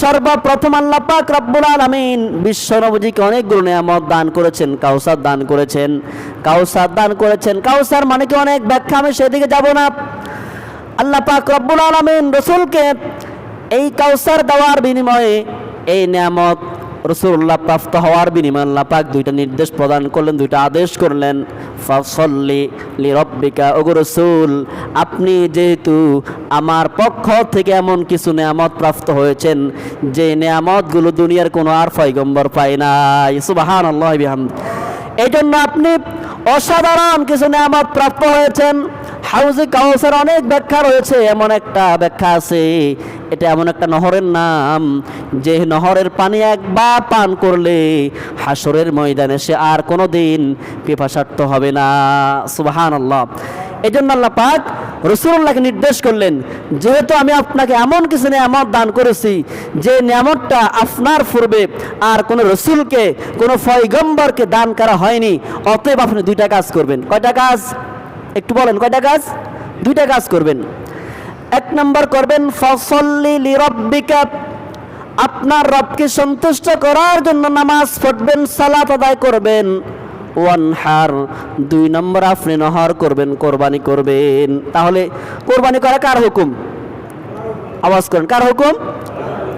সর্বপ্রথম আল্লাহ পাক রব্বুল আলামিন বিশ্ব নবজিকে অনেকগুলো নিয়ামত দান করেছেন, কাউসার দান করেছেন, কাউসার দান করেছেন। কাউসার মানে কি অনেক ব্যাখ্যা, আমি সেদিকে যাব না। আল্লাহ পাক রব্বুল আলামিন রসুলকে এই কাউসার দেওয়ার বিনিময়ে এই নিয়ামত রসুল্লাহ প্রাপ্ত হওয়ার বিনিময়ে আল্লাহ পাক দুইটা নির্দেশ প্রদান করলেন, দুইটা আদেশ করলেন। ফসল্লি লি রব্বিকা ওগো রসুল, আপনি যেহেতু আমার পক্ষ থেকে এমন কিছু নিয়ামত প্রাপ্ত হয়েছেন, যে নিয়ামতগুলো দুনিয়ার কোনো আর পয়গম্বর পায় নাই। সুবাহান আল্লাহ এই জন্য আপনি অসাধারণ কিছু নেয়ামত প্রাপ্ত হয়েছেন। হাউজে কাউসার অনেক ব্যাখ্যা রয়েছে, এমন একটা ব্যাখ্যা আছে, এটা এমন একটা নহরের নাম, যে নহরের পানি একবার পান করলে হাসরের ময়দানে সে আর কোনো দিন পিপাসার্থ হবে না। সুবাহান আল্লাহ এই জন্য আল্লাহ পাক রসুল্লাহকে নির্দেশ করলেন, যেহেতু আমি আপনাকে এমন কিছু নিয়ামত দান করেছি, যে নিয়ামতটা আপনার পূর্বে আর কোনো রসুলকে, কোনো ফয়গম্বরকে দান করা হয়নি, অতএব আপনি দুইটা কাজ করবেন। কয়টা কাজ? একটু বলেন, কয়টা কাজ? দুইটা কাজ করবেন। এক নম্বর করবেন, ফসল্লি লিরব্বিকা, আপনার রবকে সন্তুষ্ট করার জন্য নামাজ পড়বেন, সালাত আদায় করবেন। ওয়ানহার, দুই নম্বর আপনি নহর করবেন, কোরবানি করবেন। তাহলে কোরবানি করা কার হুকুম? আওয়াজ করেন, কার হুকুম?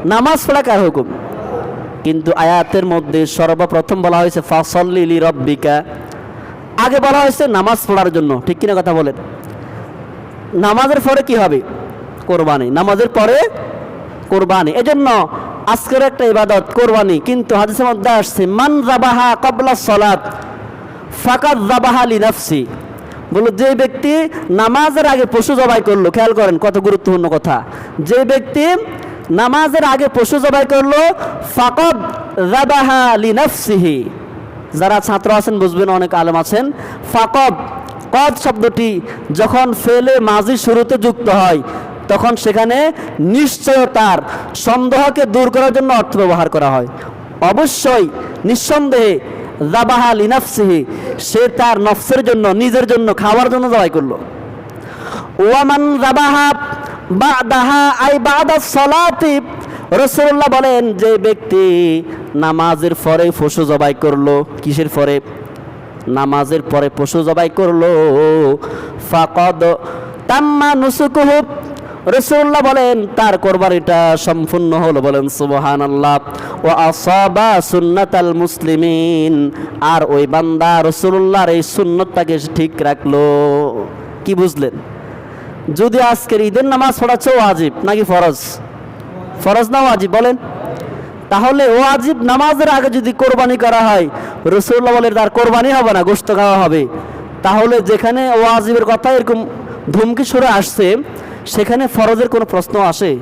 নামাজ পড়া কার হুকুম? কিন্তু আয়াতের মধ্যে সর্বপ্রথম বলা হয়েছে, ফাসল্লি রব্বিকা আগে বলা হয়েছে নামাজ পড়ার জন্য। ঠিক কিনা কথা বলেন? নামাজের পরে কি হবে? কোরবানি। নামাজের পরে কোরবানি। এজন্য আজকের একটা ইবাদত, কোরবানি। কিন্তু হাদিসের মধ্যে আসছে, মান জাবাহা কবলা সলাত ফাকাত জাবাহা লিনাফসি। বলো, যে ব্যক্তি নামাজের আগে পশু জবাই করল, খেয়াল করেন, কত গুরুত্বপূর্ণ কথা। যে ব্যক্তি নামাজের আগে পশু জবাই করল, ফাকদ জাবাহা লিনাফসিহি। যারা ছাত্র আছেন, বুঝবেন অনেক আলেম আছেন। ফাকদ কদ শব্দটি যখন ফেলে মাঝি শুরুতে যুক্ত হয়, তখন সেখানে নিশ্চয়তার সন্দেহকে দূর করার জন্য অর্থ ব্যবহার করা হয়। অবশ্যই, নিঃসন্দেহে জাবাহা লিনাফসিহি, সে তার নফসের জন্য, নিজের জন্য খাওয়ার জন্য জবাই করল। ওয়ামান জাবাহা বা দাহা আই বাদা সলাতি রসুল্লাহ বলেন, যে ব্যক্তি নামাজের পরে পশু জবাই করল, কিসের পরে? নামাজের পরে পশু জবাই করল। ফাকদ তাম্মা নুসুকুহু। রসুল্লাহ বলেন, তার কোরবানিটা সম্পূর্ণ হলো, বলেন সুবহান আল্লাহ ও আসাবা সুন্নাতাল মুসলিমিন। আর ওই বান্দা রসুল্লাহর এই সুন্নতটাকে ঠিক রাখল। কি বুঝলেন? যদি আজকের ঈদের নামাজ পড়াচ্ছে, ওয়াজিব নাকি ফরজ? ফরজ না ওয়াজিব, বলেন। তাহলে ওয়াজিব নামাজের আগে যদি কোরবানি করা হয় রসুল্লাহ বলে তার কোরবানি হবে না গোস্ত খাওয়া হবে। তাহলে যেখানে ওয়াজিবের কথা এরকম ধুমকি সরে আসছে, সেখানে ফরজের কোনো প্রশ্ন আসে।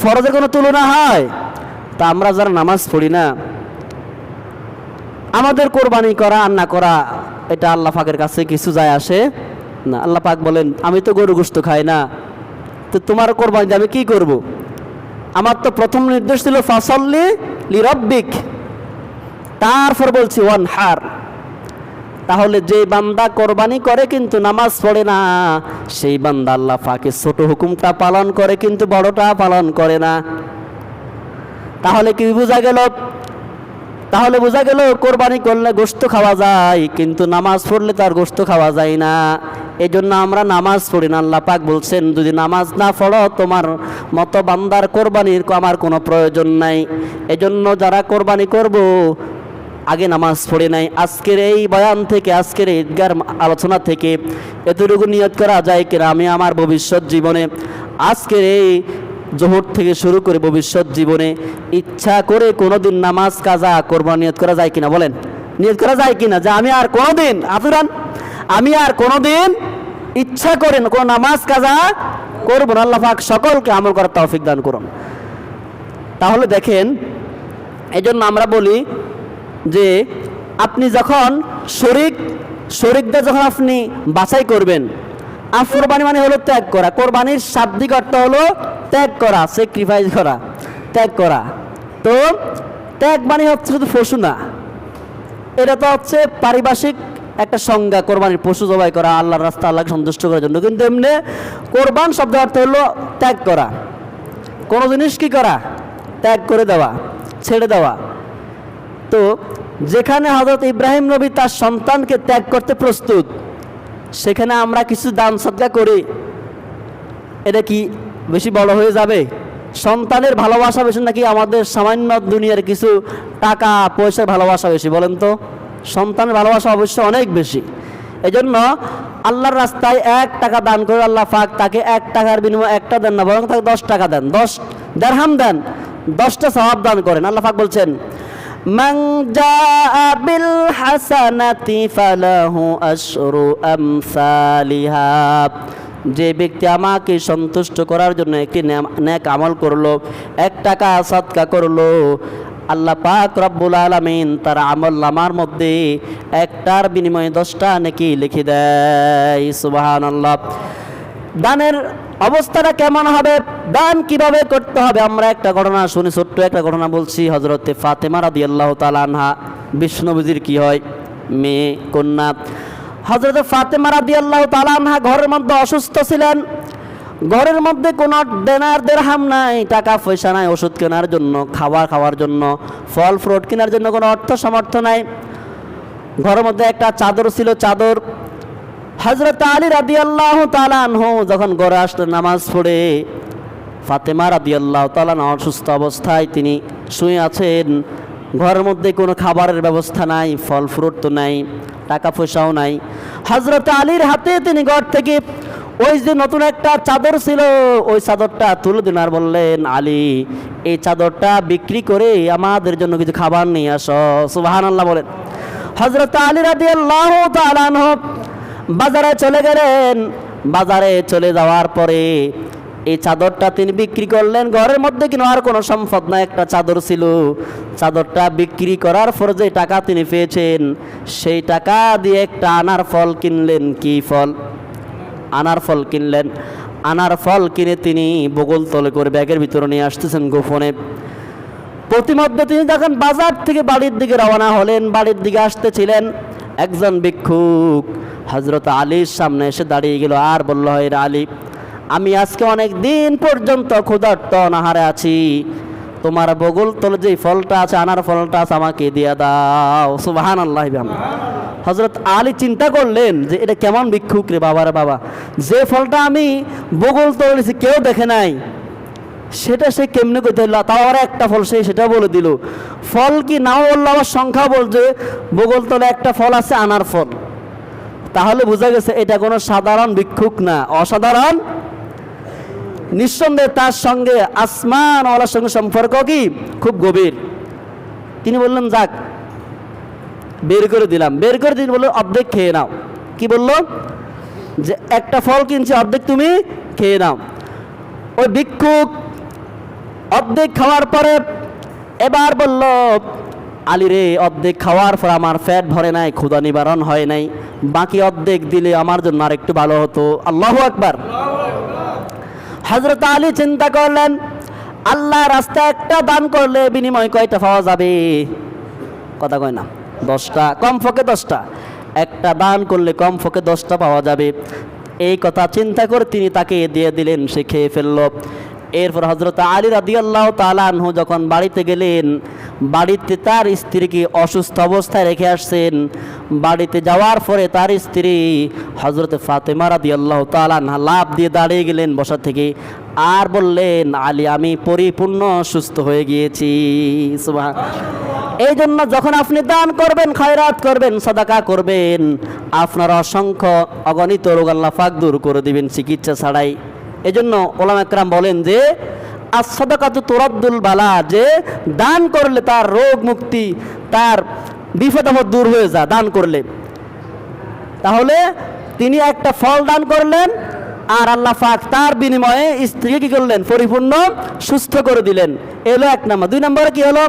ফরজের কোনো তুলনা হয়? তা আমরা যারা নামাজ পড়ি না, আমাদের কোরবানি করা, আর না করা, এটা আল্লাহ পাকের কাছে কিছু যায় আসে? না, আল্লাহ পাক বলেন, আমি তো গরু গোস্ত খাই না, তো তোমার কোরবানি আমি কি করব। আমার তো প্রথম নির্দেশ ছিল, ফাসল্লি লিরব্বিক। তারপর বলছি, ওয়ান হার। তাহলে যে বান্দা কোরবানি করে কিন্তু নামাজ পড়ে না, সেই বান্দা আল্লাহ পাকে ছোট হুকুমটা পালন করে কিন্তু বড়টা পালন করে না। তাহলে কি বোঝা গেল তাহলে বোঝা গেল কোরবানি করলে গোস্ত খাওয়া যায়, কিন্তু নামাজ পড়লে তার গোস্ত খাওয়া যায় না। এই জন্য আমরা নামাজ পড়ি না, আল্লাহ পাক বলছেন, যদি নামাজ না পড়ো, তোমার মতো বান্দার কোরবানির আমার কোনো প্রয়োজন নাই। এজন্য যারা কোরবানি করব, আগে নামাজ পড়ে নাই আজকের এই বয়ান থেকে, আজকের ঈদগার আলোচনা থেকে এতটুকু নিয়ত করা যায় কিনা, আমি আমার ভবিষ্যৎ জীবনে আজকের এই জোহর থেকে শুরু করে ভবিষ্যৎ জীবনে ইচ্ছা করে কোনোদিন নামাজ, কাজা, কোরবান নিয়ত করা যায় কিনা বলেন? নিয়ত করা যায় কিনা? যে আমি আর কোনোদিন আতুরান আমি আর কোনোদিন ইচ্ছা করেন কোনো নামাজ, কাজা করব না। আল্লাহ পাক সকলকে আমল করার তৌফিক দান করুন। তাহলে দেখেন এই জন্য আমরা বলি যে আপনি যখন শরিক, শরিকদের যখন আপনি বাছাই করবেন আর কোরবানি মানে হলো ত্যাগ করা। কোরবানির শাব্দিক অর্থ হলো ত্যাগ করা স্যাক্রিফাইস করা, ত্যাগ করা। তো ত্যাগ মানে হচ্ছে শুধু পশু না, এটা তো হচ্ছে পারিভাষিক একটা সংজ্ঞা, কোরবানির পশু জবাই করা, আল্লাহর রাস্তা, আল্লাহকে সন্তুষ্ট করার জন্য। কিন্তু এমনি কোরবান শব্দ অর্থ হলো ত্যাগ করা। কোনো জিনিস কি করা? ত্যাগ করে দেওয়া, ছেড়ে দেওয়া। তো যেখানে হজরত ইব্রাহিম নবী তার সন্তানকে ত্যাগ করতে প্রস্তুত, সেখানে আমরা কিছু দান সদ্গা করি। এটা কি? বেশি বড় হয়ে যাবে সন্তানের ভালোবাসা বেশি নাকি আমাদের সামান্য দুনিয়ার কিছু টাকা পয়সার ভালোবাসা বেশি বলেন তো সন্তানের ভালোবাসা অবশ্যই অনেক বেশি এজন্য আল্লাহর রাস্তায় এক টাকা দান করে আল্লাহ পাক তাকে এক টাকার বিনিময়ে একটা দেন না বরং তাকে দশ টাকা দেন দশ দেড়হাম দেন দশটা সওয়াব দান করেন আল্লাহ পাক বলছেন من جاء بالحسنة فله أشر أمثالها যে ব্যক্তি আমাকে সন্তুষ্ট করার জন্য একটি ন্যাক আমল করল, এক টাকা সৎকা করল, আল্লাহ পাক রব্বুল আলমিন তার আমল নামার মধ্যে একটার বিনিময়ে দশটা নাকি লিখে দেয় সুবাহান আল্লাহ দানের অবস্থাটা কেমন হবে, দান কীভাবে করতে হবে, আমরা একটা ঘটনা শুনি, ছোট্ট একটা ঘটনা বলছি হজরতে ফাতেমা রাদি আল্লাহ তালানহা বিষ্ণুবুজির কি হয়, মেয়ে, কন্যা। হজরতে ফাতেমা রাদি আল্লাহ তালানহা ঘরের মধ্যে অসুস্থ ছিলেন। ঘরের মধ্যে কোনো দেনার দেড়হাম নাই টাকা পয়সা নাই, ওষুধ কেনার জন্য, খাবার খাওয়ার জন্য, ফল, ফ্রুট কেনার জন্য কোনো অর্থ সামর্থ্য নাই। ঘরের মধ্যে একটা চাদর ছিল, চাদর। হজরত আলী রাদি আল্লাহ তালানহ যখন ঘরে আসলেন, নামাজ পড়ে, ফাতেমা রাদি আল্লাহ তালান অসুস্থ অবস্থায় তিনি শুয়ে আছেন। ঘরের মধ্যে কোনো খাবারের ব্যবস্থা নাই, ফল, ফ্রুট তো নাই। টাকা পয়সাও নাই। হজরত আলীর হাতে তিনি ঘর থেকে ওই যে নতুন একটা চাদর ছিল, ওই চাদরটা তুলে দিন আর বললেন, আলী, এই চাদরটা বিক্রি করে আমাদের জন্য কিছু খাবার নিয়ে আসো। সুবাহান আল্লাহ বলেন। হজরত আলী রাদি আল্লাহ বাজারে চলে গেলেন। বাজারে চলে যাওয়ার পরে এই চাদরটা তিনি বিক্রি করলেন। ঘরের মধ্যে কিন্তু আর কোনো সম্পদ না, একটা চাদর ছিল। চাদরটা বিক্রি করার পর যে টাকা তিনি পেয়েছেন, সেই টাকা দিয়ে একটা আনার ফল কিনলেন। কি ফল? আনার ফল কিনলেন। আনার ফল কিনে তিনি বগল তলে করে ব্যাগের ভিতরে নিয়ে আসতেছেন গোপনে। প্রতিমধ্যে তিনি যখন বাজার থেকে বাড়ির দিকে রওনা হলেন, বাড়ির দিকে আসতেছিলেন, একজন ভিক্ষুক হজরত আলীর সামনে এসে দাঁড়িয়ে গেল। আর বলল হয় আলী আমি আজকে অনেক দিন পর্যন্ত ক্ষুধার্ত অনাহারে আছি। তোমার বগল তলে যে ফলটা আছে, আনার ফলটা আছে, আমাকে দিয়ে দাও। সুবাহান আল্লাহ হজরত আলী চিন্তা করলেন যে, এটা কেমন ভিক্ষুক রে বাবার বাবা। যে ফলটা আমি বগল তলেছি কেউ দেখে নাই। সেটা সে কেমনে করতে হলো তাও আর একটা ফল সে সেটা বলে দিল। ফল কি নাও বলল, আবার সংখ্যা বলছে, বগল তলে একটা ফল আছে, আনার ফল। তাহলে বোঝা গেছে, এটা কোনো সাধারণ ভিক্ষুক না, অসাধারণ নিঃসন্দেহে তার সঙ্গে আসমান ওয়ালার সঙ্গে সম্পর্ক কি? খুব গভীর। তিনি বললেন, যাক, বের করে দিলাম। বের করে দিন বলল অর্ধেক খেয়ে নাও। কি বলল? যে একটা ফল কিনছি, অর্ধেক তুমি খেয়ে নাও। ওই ভিক্ষুক অর্ধেক খাওয়ার পরে এবার বলল, আলী রে, অর্ধেক খাওয়ার পর আমার ফ্যাট ভরে নাই ক্ষুদা নিবারণ হয় নাই। বাকি অর্ধেক দিলে আমার জন্য আর একটু ভালো হতো। আল্লাহ আকবার। হজরত আলী চিন্তা করলেন, আল্লাহ রাস্তা একটা দান করলে বিনিময় কয়টা পাওয়া যাবে? কথা কয় না। দশটা কম ফকে দশটা। একটা দান করলে কম ফকে দশটা পাওয়া যাবে। এই কথা চিন্তা করে তিনি তাকে দিয়ে দিলেন, সে খেয়ে ফেলল। এরপর হজরত আলী রাদিয়াল্লাহ তালানহু যখন বাড়িতে গেলেন বাড়িতে তার স্ত্রীকে অসুস্থ অবস্থায় রেখে আসছেন। বাড়িতে যাওয়ার পরে তার স্ত্রী হজরত ফাতেমা রাদি আল্লাহ তালানহা লাভ দিয়ে দাঁড়িয়ে গেলেন বসা থেকে। আর বললেন, আলী, আমি পরিপূর্ণ সুস্থ হয়ে গিয়েছি। এই জন্য যখন আপনি দান করবেন, খয়রাত করবেন, সদাকা করবেন, আপনার অসংখ্য অগণিত রোগ আল্লাহ ফাক দূর করে দিবেন চিকিৎসা ছাড়াই। এই জন্য ওলাম একরাম বলেন যে আর তোরাদ্দুল বালা, যে দান করলে তার রোগ মুক্তি, তার বিপদ দূর হয়ে যা, দান করলে। তাহলে তিনি একটা ফল দান করলেন, আর আল্লাহ পাক তার বিনিময়ে স্ত্রীকে কি করলেন? পরিপূর্ণ, সুস্থ করে দিলেন। এলো এক নম্বর। দুই নম্বরে কী হলো?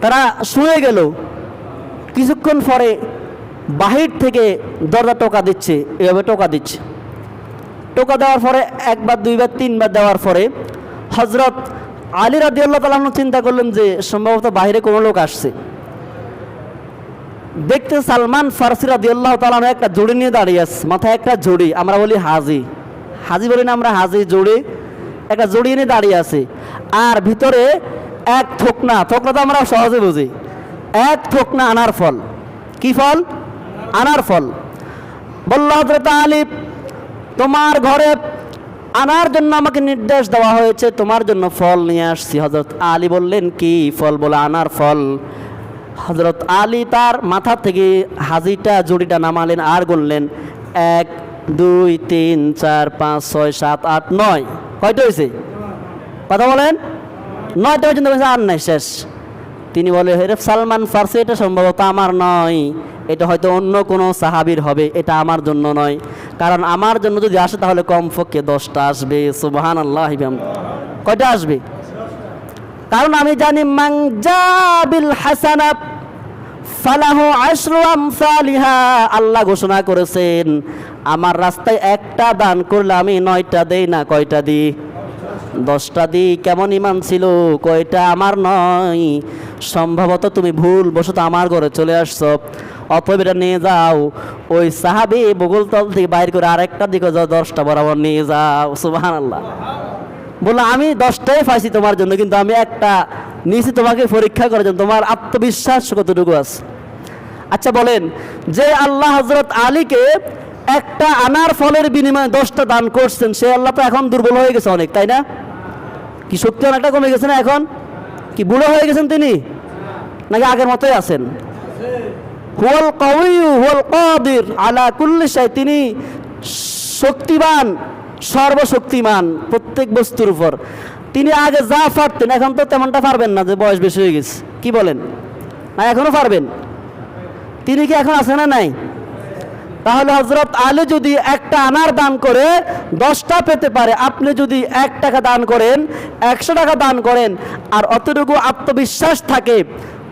তারা শুয়ে গেল। কিছুক্ষণ পরে বাহির থেকে দরজা টোকা দিচ্ছে, এভাবে টোকা দিচ্ছে। টোকা দেওয়ার পরে একবার, দুইবার, তিনবার দেওয়ার পরে হজরত আলী রাদি আল্লাহ চিন্তা করলেন যে সম্ভবত বাইরে কোনো লোক আসছে। দেখতে সালমান ফারসি রাদি আল্লাহ একটা জড়ি নিয়ে দাঁড়িয়ে আছে, মাথায় একটা জড়ি, আমরা বলি হাজি। হাজি বলি না আমরা হাজি, জড়ি। একটা জড়ি নিয়ে দাঁড়িয়ে আছে। আর ভিতরে এক থোকনা থোকনা তো আমরা সহজে বুঝি। এক থোকনা আনার ফল। কি ফল? আনার ফল। বলল হজরত আলী, তোমার ঘরে আনার জন্য আমাকে নির্দেশ দেওয়া হয়েছে, তোমার জন্য ফল নিয়ে আসছি। হজরত আলী বললেন, কি ফল? বলে, আনার ফল। হজরত আলী তার মাথা থেকে হাজিটা, জুড়িটা নামালেন আর গুনলেন এক, দুই, তিন, চার, পাঁচ, ছয়, সাত, আট, নয়। কয়টা হয়েছে? কথা বলেন। নয়টা পর্যন্ত আর নাই, শেষ। তিনি বলে হেরে সালমান, ফার্সি এটা সম্ভবত আমার নয়। এটা হয়তো অন্য কোনো সাহাবির হবে, এটা আমার জন্য নয়। কারণ আমার জন্য যদি আসে তাহলে কমপক্ষে দশটা আসবে। সুবাহান আল্লাহ কয়টা আসবে? কারণ আমি জানি মাংজাবিল হাসানাত, ফালাহু আশরু আমসালিহা। আল্লাহ ঘোষণা করেছেন, আমার রাস্তায় একটা দান করলে আমি নয়টা দেই না, কয়টা দিই? দশটা দিই কেমন ইমান ছিল, কয়টা আমার নয়। সম্ভবত তুমি ভুল বশত আমার ঘরে চলে আসছো। অতএব এটা নিয়ে যাও। ওই সাহাবি বগলতল থেকে বাইর করে আরেকটা দিকে যাও, দশটা বরাবর নিয়ে যাও। সুবাহান আল্লাহ বলল, আমি দশটাই পাইছি তোমার জন্য, কিন্তু আমি একটা নিয়েছি তোমাকে পরীক্ষা করার জন্য। তোমার আত্মবিশ্বাস কতটুকু আছে? আচ্ছা বলেন, যে আল্লাহ হজরত আলীকে একটা আনার ফলের বিনিময়ে দশটা দান করছেন, সে আল্লাহ তো এখন দুর্বল হয়ে গেছে অনেক, তাই না? কি শক্তি অনেকটা কমে গেছে না এখন? কি বুড়ো হয়ে গেছেন তিনি? নাকি আগের মতোই আছেন? হুয়াল কাউয়ু, হুয়াল কাদির, আলা কুল্লি শাই, তিনি শক্তিবান সর্বশক্তিমান প্রত্যেক বস্তুর উপর। তিনি আগে যা পারতেন, এখন তো তেমনটা পারবেন না যে বয়স বেশি হয়ে গেছে। কি বলেন? না, এখনও পারবেন? তিনি কি এখন আছে না নাই? তাহলে হজরত আলী যদি একটা আনার দান করে, দশটা পেতে পারে। আপনি যদি এক টাকা দান করেন, একশো টাকা দান করেন, আর অতটুকু আত্মবিশ্বাস থাকে,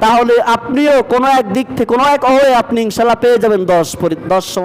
তাহলে আপনিও কোনো এক দিক থেকে, কোনো এক অয়ে আপনি ইনশাল্লাহ পেয়ে যাবেন দশ দশ